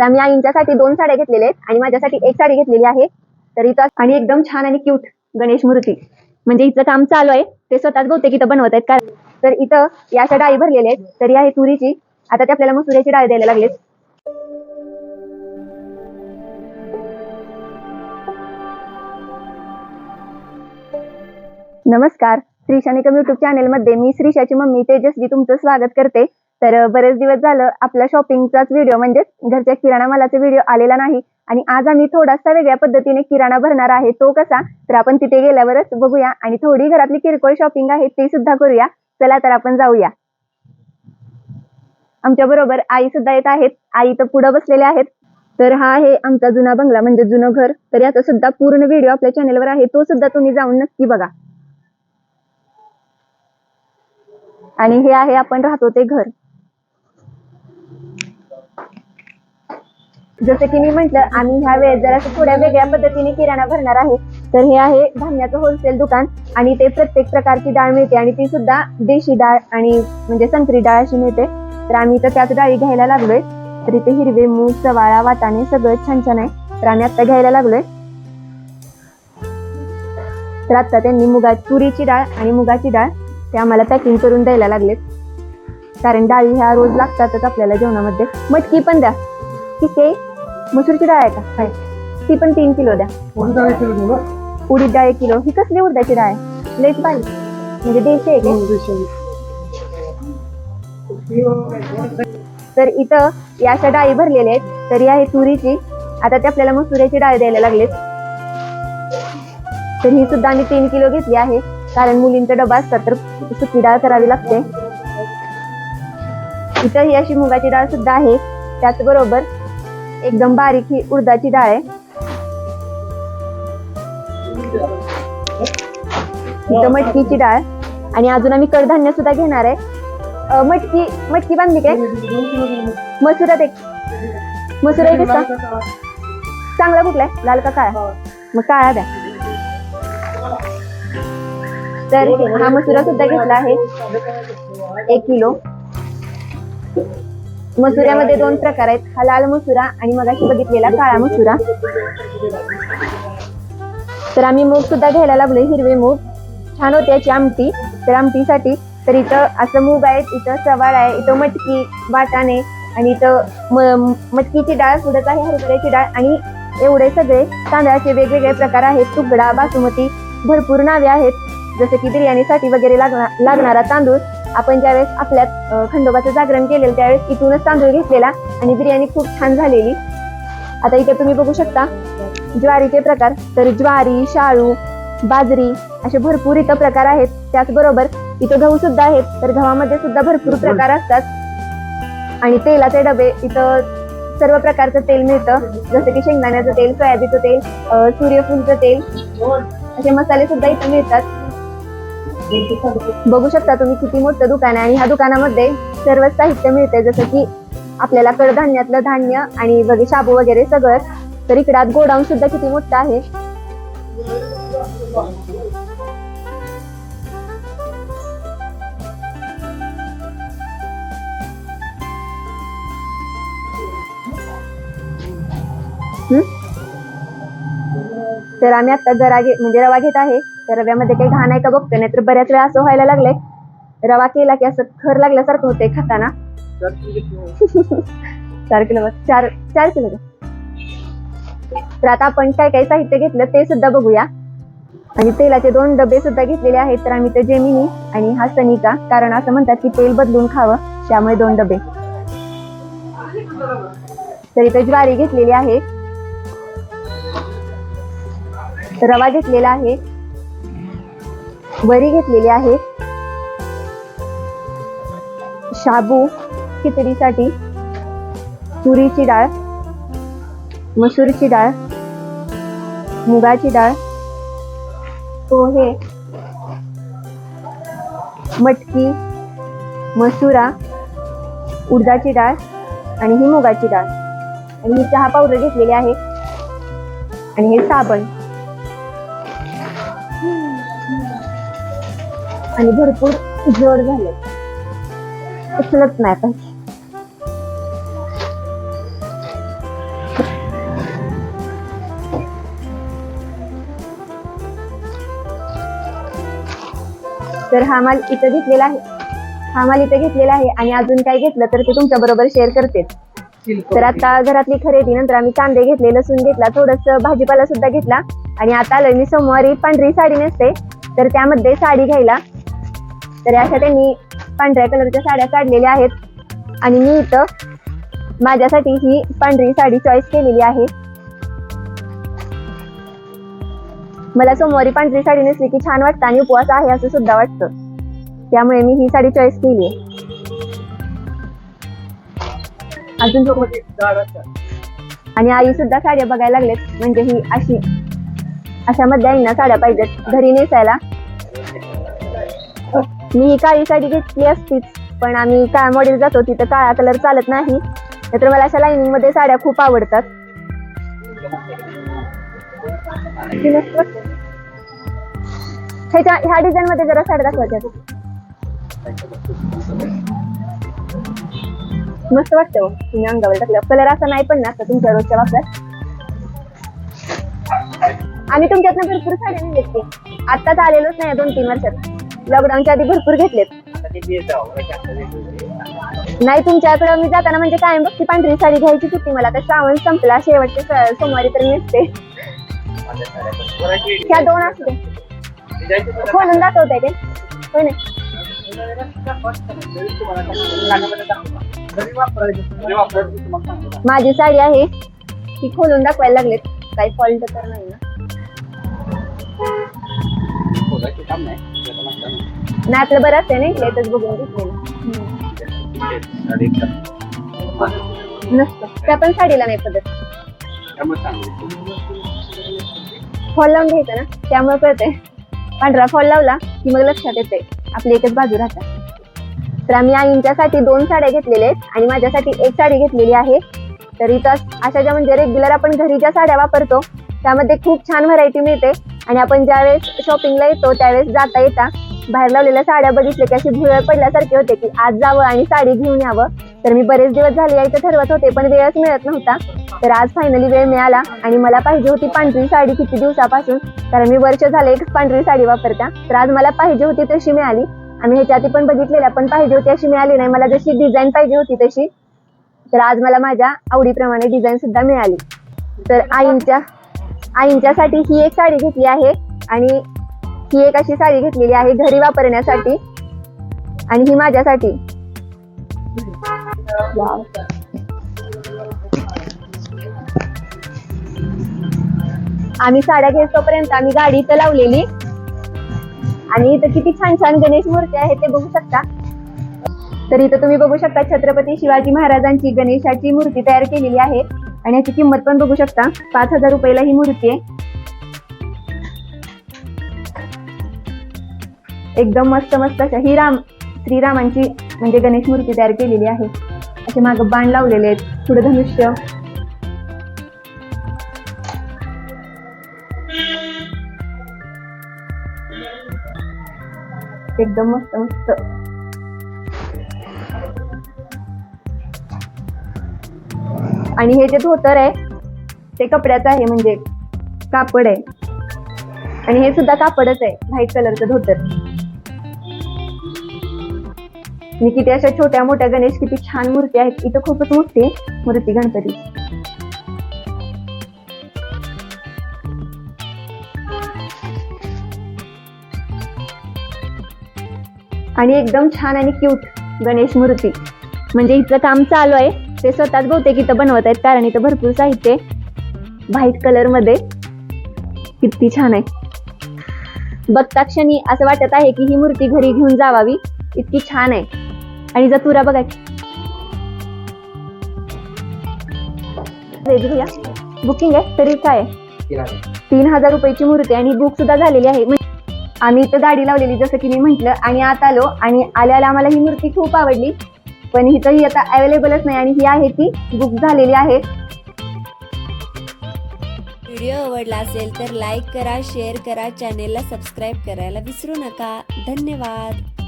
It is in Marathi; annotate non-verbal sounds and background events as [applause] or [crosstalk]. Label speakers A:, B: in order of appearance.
A: तर आम्ही आईंच्यासाठी दोन साड्या घेतलेल्या आहेत आणि माझ्यासाठी एक साडी घेतलेली आहे. तर इथं आणि एकदम छान आणि क्यूट गणेश मूर्ती. म्हणजे इथं काम चालू आहे. ते स्वतःच बहुतेक इथं बनवत आहेत. कारण तर इथं या अशा डाळी भरलेल्या आहेत. तर ही आहे तुरीची. आता ते आपल्याला मसुऱ्याची डाळ द्यायला लागलेत नमस्कार. श्रीशानिकम युट्यूब चॅनेलमध्ये मी श्रीशाची मम्मी तेजस्वी तुमचं स्वागत करते. तर बरेच दिवस झालं आपल्या शॉपिंगचाच व्हिडिओ म्हणजे घरच्या किराणा मालाचा व्हिडिओ आलेला नाही. आणि आज आम्ही थोडासा वेगळ्या पद्धतीने किराणा भरणार आहे. तो कसा? तर आपण तिथे गेल्यावरच बघूया. आणि थोडी घरातली किरकोळ शॉपिंग आहे ती सुद्धा करूया. चला तर आपण जाऊया. आमच्या बरोबर आई सुद्धा येत आहेत. आई तर पुढे बसलेल्या आहेत. तर हा आहे आमचा जुना बंगला म्हणजे जुनं घर. तर याचा सुद्धा पूर्ण व्हिडिओ आपल्या चॅनेलवर आहे. तो सुद्धा तुम्ही जाऊन नक्की बघा. आणि हे आहे आपण राहतो ते घर. जसं की मी म्हंटल आम्ही ह्या वेळेस जरा थोड्या वेगळ्या पद्धतीने किराणा भरणार आहे. तर हे आहे धान्याचं होलसेल दुकान आणि ते प्रत्येक प्रकारची डाळ मिळते आणि ती सुद्धा देशी डाळ आणि म्हणजे संत्री डाळ अशी मिळते. तर आम्ही तर त्याच डाळी घ्यायला लागलोय. तर इथे हिरवे मूग चवाळा वाटाणे सगळं छान छान आहे. तर आम्ही आता घ्यायला लागलोय. तर आता त्यांनी मुगा तुरीची डाळ आणि मुगाची डाळ ते आम्हाला पॅकिंग करून द्यायला लागलेत. कारण डाळी ह्या रोज लागतातच आपल्याला जेवणामध्ये. मटकी पण द्या. ठीक आहे? मसूरची डाळ आहे का? काय ती पण तीन किलो द्या. उडीद डाळ एक किलो. ही कसली उडदाची डाळ आहे? लईच बारीक म्हणजे देशी आहे का? तर इथं या अशा डाळी भरलेल्या आहेत. तर ही आहे तुरीची. आता ते आपल्याला मसुऱ्याची डाळ द्यायला लागलेत. तर ही सुद्धा आम्ही तीन किलो घेतली आहे. कारण मुलींचा डबा असतात तर सुकी डाळ करावी लागते. इथं ही अशी मुगाची डाळ सुद्धा आहे. त्याचबरोबर एकदम बारीक ही उडदाची डाळ आहे. इथं मटकीची डाळ. आणि अजून आम्ही कडधान्य सुद्धा घेणार आहे. मटकी मटकी बांधली काय? मसुरात एक मसुरा एक चांगला कुठला आहे? लाल का काळा? मग काळा द्या. तर हा मसुरा सुद्धा घेतला आहे. एक किलो. मसुऱ्यामध्ये दोन प्रकार आहेत. हा लाल मसुरा आणि मगाशी बघितलेला काळा मसुरा. तर आम्ही मूग सुद्धा घ्यायला लागलोय हिरवे मूग. छान होते याची आमटी. तर आमटीसाठी तर इथं असं मूग आहे इथं चवाळ आहे इथं मटकी वाटाणे आणि इथं म- मटकीची डाळ पुढंच आहे हरभऱ्याची डाळ आणि एवढे सगळे तांदळाचे वेगवेगळे प्रकार आहेत. तुकडा बासमती भरपूर नावे आहेत. जसं की बिर्याणीसाठी वगैरे लागणार लागणारा तांदूळ. आपण ज्यावेळेस आपल्यात अं, खंडोबाचं जागरण केलेलं त्यावेळेस इथूनच तांदूळ घेतलेला आणि बिर्याणी खूप छान झालेली. आता इथे तुम्ही बघू शकता ज्वारीचे प्रकार तर ज्वारी शाळू बाजरी असे भरपूर इथं प्रकार आहेत. त्याचबरोबर इथं गहू सुद्धा आहेत तर गव्हामध्ये सुद्धा भरपूर प्रकार असतात. आणि तेलाचे डबे इथं सर्व प्रकारचं तेल मिळतं. जसं की शेंगदाण्याचं तेल सोयाबीनचं तेल सूर्यफूलचं तेल असे मसाले सुद्धा इथं मिळतात. बघू शकता तुम्ही किती मोठं दुकान आहे आणि ह्या दुकानामध्ये सर्व साहित्य मिळते जसं की आपल्याला कडधान्यातलं धान्य आणि वगैरे शाबू वगैरे सगळं. तर इकडे आत गोडाऊन सुद्धा किती मोठं आहे. तर आम्ही आता गरा घे म्हणजे रवा घेत आहे. तर रव्यामध्ये काही घाण आहे का बघतो नाही तर बऱ्याच वेळा असं व्हायला लागलंय. रवा केला की असं खर लागल्यासारखं होते खाताना. चार किलो [laughs] चार चार किलो. तर आता आपण काय काय साहित्य घेतलं ते सुद्धा बघूया. आणि तेलाचे दोन डबे सुद्धा घेतलेले आहेत. तर आम्ही ते जेमिनी आणि हा सनिका कारण असं म्हणतात की तेल बदलून खावं त्यामुळे दोन डबे. तर इथे ज्वारी घेतलेली आहे. रवा घेतलेला आहे. वरी घेतलेली आहे. शाबू खिचडीसाठी तुरीची डाळ मसूरची डाळ मुगाची डाळ पोहे मटकी मसुरा उडदाची डाळ आणि ही मुगाची डाळ. आणि ही चहा पावडर घेतलेली आहे. आणि हे साबण. आणि भरपूर जड झाले. उचलत नाही पाहिजे तर हा माल इथं घेतलेला आहे. हा माल इथं घेतलेला आहे आणि अजून काय घेतलं तर ते तुमच्या बरोबर शेअर करते. तर आता घरातली खरेदी नंतर आम्ही कांदे घेतले लसूण घेतला थोडस भाजीपाला सुद्धा घेतला आणि आता आलोय मी सोमवारी पांढरी साडी नेसते. तर त्यामध्ये साडी घ्यायला तर अशा त्यांनी पांढऱ्या कलरच्या साड्या काढलेल्या आहेत. आणि मी इथं माझ्यासाठी ही पांढरी साडी चॉईस केलेली आहे. मला सोमवारी पांढरी साडी नेसली की छान वाटतं आणि उपवास आहे असं सुद्धा वाटतं. त्यामुळे मी ही साडी चॉईस केली अजून आणि आई सुद्धा साड्या बघायला लागलेत. म्हणजे ही अशी अशा मध्ये आईना साड्या पाहिजेत. घरी नेसायला मी ही काळी साडी घेतली असतीच पण आम्ही काळा मॉडेल जातो तिथं काळा कलर चालत नाही. नाहीतर मला अशा लाईनिंगमध्ये साड्या खूप आवडतात. ह्याच्या ह्या डिझाईन मध्ये जरा साड्या दाखवायच्या मस्त वाटतं हो. तुम्ही अंगावर टाकलं कलर असा नाही पण ना आता तुमच्या रोजच्या वापरात. आम्ही तुमच्यातनं भरपूर साड्या नाही घेतली आत्ताच आलेलोच नाही दोन तीन वर्षात. लॉकडाऊनच्या आधी भरपूर घेतलेत. नाही तुमच्याकडं मी जाताना म्हणजे कायम बघती पांढरी साडी घ्यायची होती मला. तर श्रावण संपला शेवटचे स- सोमवारी तर नेसते. ह्या दोन असू दे. खोलून दाखवताय ते. होय माझी साडी आहे ती खोलून दाखवायला लागलेत. काही फॉल्ट तर नाही ना. नाही आपलं बरं असते नाही लेटच बघून घेतलेलं. नसतं. त्या पण साडीला नाही पद्धत फॉल लावून घ्यायचं ना? त्यामुळे कळते पांढरा फॉल लावला की मग लक्षात येते आपली एकच बाजू राहतात. तर आम्ही आईंच्यासाठी दोन साड्या घेतलेल्या आहेत आणि माझ्यासाठी एक साडी घेतलेली आहे. तर इथं अशा ज्या म्हणजे रेग्युलर आपण घरी ज्या साड्या वापरतो त्यामध्ये खूप छान व्हरायटी मिळते. आणि आपण ज्यावेळेस शॉपिंगला येतो त्यावेळेस जाता येता बाहेर लावलेल्या साड्या बघितल्या की अशी भुरळ पडल्यासारखे होते की आज जावं आणि साडी घेऊन यावं. तर मी बरेच दिवस झाले यायचं ठरवत होते पण वेळच मिळत नव्हता. तर आज फायनली वेळ मिळाला आणि मला पाहिजे होती पांढरी साडी किती दिवसापासून. कारण मी वर्ष झाले एक पांढरी साडी वापरता. तर आज मला पाहिजे होती तशी मिळाली. आम्ही ह्याच्या आधी पण बघितलेल्या पण पाहिजे होती अशी मिळाली नाही. मला जशी डिझाईन पाहिजे होती तशी. तर आज मला माझ्या आवडीप्रमाणे डिझाईन सुद्धा मिळाली. तर आईंच्या आईंच्यासाठी ही एक साडी घेतली आहे. आणि ही एक अशी साडी घेतलेली आहे घरी वापरण्यासाठी आणि ही माझ्यासाठी. आम्ही साड्या घेतोपर्यंत आम्ही गाडी इथं लावलेली. आणि इथं किती छान छान गणेश मूर्ती आहे ते बघू शकता. तर इथं तुम्ही बघू शकता छत्रपती शिवाजी महाराजांची गणेशाची मूर्ती तयार केलेली आहे. आणि याची किंमत पण बघू शकता. पाच हजार रुपयाला ही मूर्ती आहे. एकदम मस्त मस्त अशा ही राम श्रीरामांची म्हणजे गणेश मूर्ती तयार केलेली आहे. असे माग बाण लावलेले आहेत. पुढे धनुष्य. एकदम मस्त मस्त. आणि हे जे धोतर आहे ते कपड्याचं आहे म्हणजे कापड आहे. आणि हे सुद्धा कापडच आहे व्हाईट कलरचं धोतर. आणि किती अशा छोट्या मोठ्या गणेश किती छान मूर्ती आहेत. इथं खूपच मोठी मूर्ती गणपती. आणि एकदम छान आणि क्यूट गणेश मूर्ती. म्हणजे इथलं काम चालू आहे. ते स्वतःच बहुतेक इथं बनवत आहेत. कारण इथं भरपूर साहित्य व्हाईट कलरमध्ये. किती छान आहे. बघता क्षणी असं वाटत आहे की ही मूर्ती घरी घेऊन जावावी. इतकी छान आहे. आणि जर तुरा बघा भैया बुकिंग आहे तरी काय तीन हजार. रुपयाची मूर्ती आणि बुक सुद्धा झालेली आहे. म्हणजे आम्ही इथं गाडी लावलेली जसं की मी म्हंटल आणि आत आलो आणि आल्याला आम्हाला ही मूर्ती खूप आवडली. पण हिचं ही आता अवेलेबलच नाही आणि ही आहे ती बुक झालेली आहे.
B: व्हिडिओ आवडला असेल तर लाईक करा शेअर करा चॅनेलला सबस्क्राईब करायला विसरू नका. धन्यवाद.